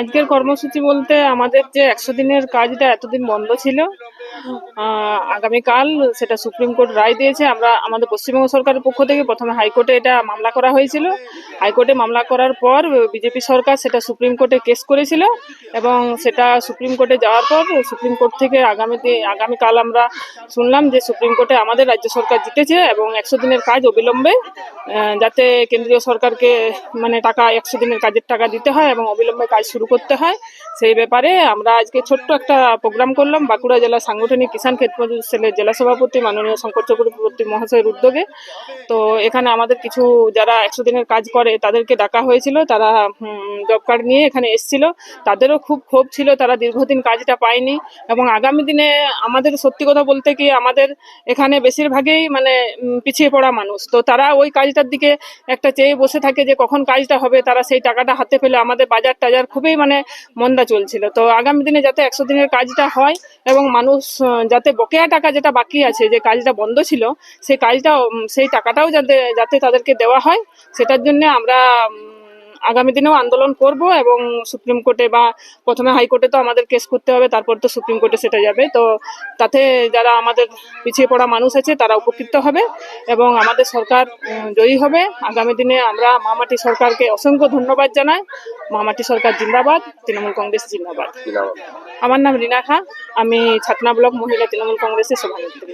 আজকের কর্মসূচি বলতে আমাদের যে একশো দিনের কাজটা এতদিন বন্ধ ছিল। আগামীকাল সেটা সুপ্রিম কোর্ট রায় দিয়েছে। আমরা, আমাদের পশ্চিমবঙ্গ সরকারের পক্ষ থেকে প্রথমে হাইকোর্টে এটা মামলা করা হয়েছিল। হাইকোর্টে মামলা করার পর বিজেপি সরকার সেটা সুপ্রিম কোর্টে কেস করেছিল এবং সেটা সুপ্রিম কোর্টে যাওয়ার পর, সুপ্রিম কোর্ট থেকে আগামীতে আগামীকাল আমরা শুনলাম যে সুপ্রিম কোর্টে আমাদের রাজ্য সরকার জিতেছে এবং একশো দিনের কাজ অবিলম্বে যাতে কেন্দ্রীয় সরকারকে মানে টাকা, একশো দিনের কাজের টাকা দিতে হয় এবং অবিলম্বে কাজ শুরু করতে হয়। সেই ব্যাপারে আমরা আজকে ছোট্ট একটা প্রোগ্রাম করলাম বাঁকুড়া জেলা সাংগঠনিক কিষাণ ক্ষেত মজুর সেলের জেলা সভাপতি, মাননীয় শঙ্কর চক্রবর্তী মহাশয়ের উদ্যোগে। তো এখানে আমাদের কিছু যারা একশো দিনের কাজ করে তাদেরকে ডাকা হয়েছিল, তারা জব কার্ড নিয়ে এখানে এসেছিল। তাদেরও খুব ক্ষোভ ছিল, তারা দীর্ঘদিন কাজটা পায়নি এবং আগামী দিনে আমাদের সত্যি কথা বলতে কি আমাদের এখানে বেশিরভাগই মানে পিছিয়ে পড়া মানুষ। তো তারা ওই কাজটার দিকে একটা চেয়ে বসে থাকে যে কখন কাজটা হবে, তারা সেই টাকাটা হাতে পেলে আমাদের বাজার টাজার খুবই মানে মন্দা চলছিল। তো আগামী দিনে যাতে একশো দিনের কাজটা হয় এবং মানুষ যাতে বকেয়া টাকা যেটা বাকি আছে, যে কাজটা বন্ধ ছিল সেই কাজটা সেই টাকাটাও যাতে যাতে তাদেরকে দেওয়া হয়, সেটার জন্য আমরা আগামী দিনেও আন্দোলন করব এবং সুপ্রিম কোর্টে বা প্রথমে হাইকোর্টে তো আমাদের কেস করতে হবে, তারপর তো সুপ্রিম কোর্টে সেটা যাবে। তো তাতে যারা আমাদের পিছিয়ে পড়া মানুষ আছে, তারা উপকৃত হবে এবং আমাদের সরকার জয়ী হবে। আগামী দিনে আমরা মামাটি সরকারকে অসংখ্য ধন্যবাদ জানাই। মামাটি সরকার জিন্দাবাদ, তৃণমূল কংগ্রেস জিন্দাবাদ? আমার নাম রিনা খা। আমি ছাতনা ব্লক মহিলা তৃণমূল কংগ্রেসের সভানেত্রী